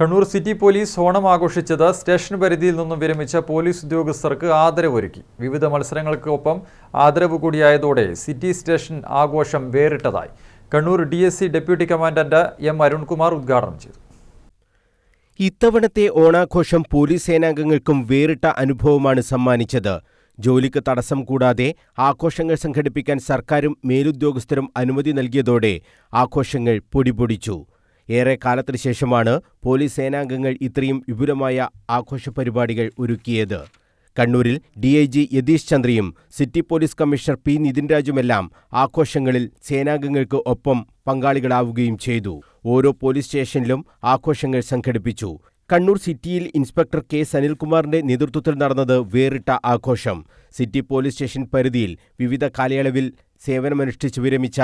Kannur city police Onam ആഘോഷിച്ചത് station പരിധിയിൽ നിന്നും വിരമിച്ച പോലീസ് ഉദ്യോഗസ്ഥർക്ക് ആദരവൊരുക്കി. വിവിധ മത്സരങ്ങൾക്കൊപ്പം ആദരവ് കൂടിയായതോടെ സിറ്റി സ്റ്റേഷൻ ആഘോഷം വേറിട്ടതായി. Kannur D deputy commandant M Arunkumar ഉദ്ഘാടനം ചെയ്തു. ഇത്തവണത്തെ ഓണാഘോഷം പോലീസ് സേനാംഗങ്ങൾക്കും വേറിട്ട അനുഭവമാണ് സമ്മാനിച്ചത്. ജോലിക്ക് തടസ്സം കൂടാതെ ആഘോഷങ്ങൾ സംഘടിപ്പിക്കാൻ സർക്കാരും മേലുദ്യോഗസ്ഥരും അനുമതി നൽകിയതോടെ ആഘോഷങ്ങൾ പൊടിപൊടിച്ചു. ഏറെ കാലത്തിനു ശേഷമാണ് പോലീസ് സേനാംഗങ്ങൾ ഇത്രയും വിപുലമായ ആഘോഷ പരിപാടികൾ ഒരുക്കിയത്. കണ്ണൂരിൽ D I G Yathish ചന്ദ്രയും city police commissioner P Nithin രാജുമെല്ലാം ആഘോഷങ്ങളിൽ സേനാംഗങ്ങൾക്ക് ഒപ്പം പങ്കാളികളാവുകയും ചെയ്തു. ഓരോ പോലീസ് സ്റ്റേഷനിലും ആഘോഷങ്ങൾ സംഘടിപ്പിച്ചു. കണ്ണൂർ സിറ്റിയിൽ ഇൻസ്പെക്ടർ കെ സനിൽകുമാറിന്റെ നേതൃത്വത്തിൽ നടന്നത് വേറിട്ട ആഘോഷം. സിറ്റി പോലീസ് സ്റ്റേഷൻ പരിധിയിൽ വിവിധ കാലയളവിൽ സേവനമനുഷ്ഠിച്ച് വിരമിച്ച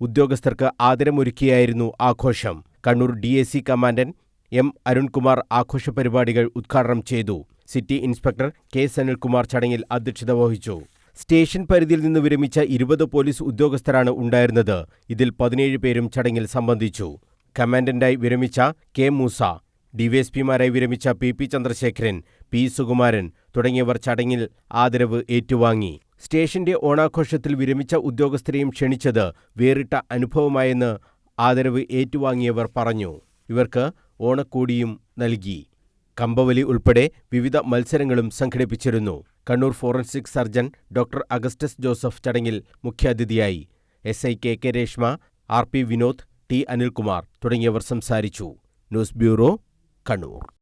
ഉദ്യോഗസ്ഥർക്ക് ആദരമൊരുക്കിയായിരുന്നു ആഘോഷം. Kannur D A C commandant M Arunkumar ആഘോഷ പരിപാടികൾ ഉദ്ഘാടനം ചെയ്തു. സിറ്റി ഇൻസ്പെക്ടർ കെ സനിൽകുമാർ ചടങ്ങിൽ അധ്യക്ഷത വഹിച്ചു. സ്റ്റേഷൻ പരിധിയിൽ നിന്ന് വിരമിച്ച ഇരുപത് പോലീസ് ഉദ്യോഗസ്ഥരാണ് ഉണ്ടായിരുന്നത്. ഇതിൽ പതിനേഴ് പേരും ചടങ്ങിൽ സംബന്ധിച്ചു. കമാൻഡന്റായി വിരമിച്ച കെ മൂസ ഡിവൈഎസ്പിമാരായി വിരമിച്ച P P Chandrasekharan P Sukumaran തുടങ്ങിയവർ ചടങ്ങിൽ ആദരവ് ഏറ്റുവാങ്ങി. സ്റ്റേഷന്റെ ഓണാഘോഷത്തിൽ വിരമിച്ച ഉദ്യോഗസ്ഥരെയും ക്ഷണിച്ചത് വേറിട്ട അനുഭവമായെന്ന് ആദരവ് ഏറ്റുവാങ്ങിയവർ പറഞ്ഞു ഇവർക്ക് ഓണക്കോടിയും നൽകി. കമ്പവലി ഉൾപ്പെടെ വിവിധ മത്സരങ്ങളും സംഘടിപ്പിച്ചിരുന്നു. Kannur forensic surgeon doctor Augustus Joseph ചടങ്ങിൽ മുഖ്യാതിഥിയായി. S. I. K. K. Reshma R. P. Vinod T. Anilkumar തുടങ്ങിയവർ സംസാരിച്ചു. News bureau Kannur.